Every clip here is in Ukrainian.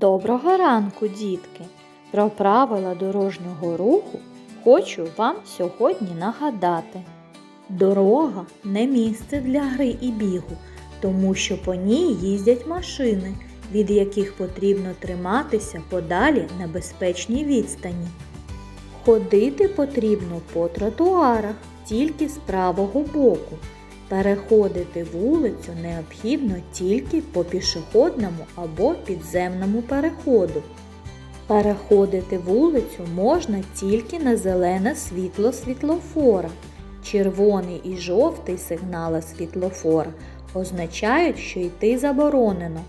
Доброго ранку, дітки! Про правила дорожнього руху хочу вам сьогодні нагадати. Дорога не місце для гри і бігу, тому що по ній їздять машини, від яких потрібно триматися подалі на безпечній відстані. Ходити потрібно по тротуарах тільки з правого боку. Переходити вулицю необхідно тільки по пішохідному або підземному переходу. Переходити вулицю можна тільки на зелене світло світлофора. Червоний і жовтий сигнали світлофора означають, що йти заборонено.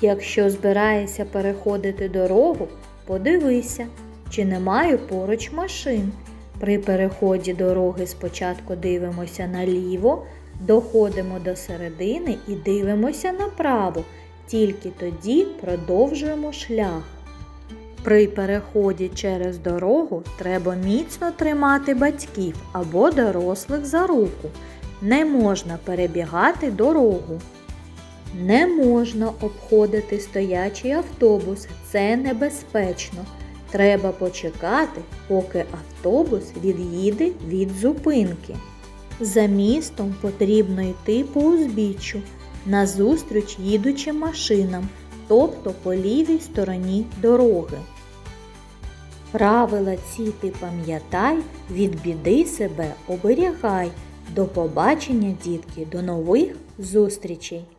Якщо збираєшся переходити дорогу, подивися, чи немає поруч машин. При переході дороги спочатку дивимося наліво, доходимо до середини і дивимося направо. Тільки тоді продовжуємо шлях. При переході через дорогу треба міцно тримати батьків або дорослих за руку. Не можна перебігати дорогу. Не можна обходити стоячий автобус, це небезпечно. Треба почекати, поки автобус від'їде від зупинки. За містом потрібно йти по узбіччю, назустріч їдучим машинам, тобто по лівій стороні дороги. Правила ці ти пам'ятай, від біди себе оберігай. До побачення, дітки, до нових зустрічей!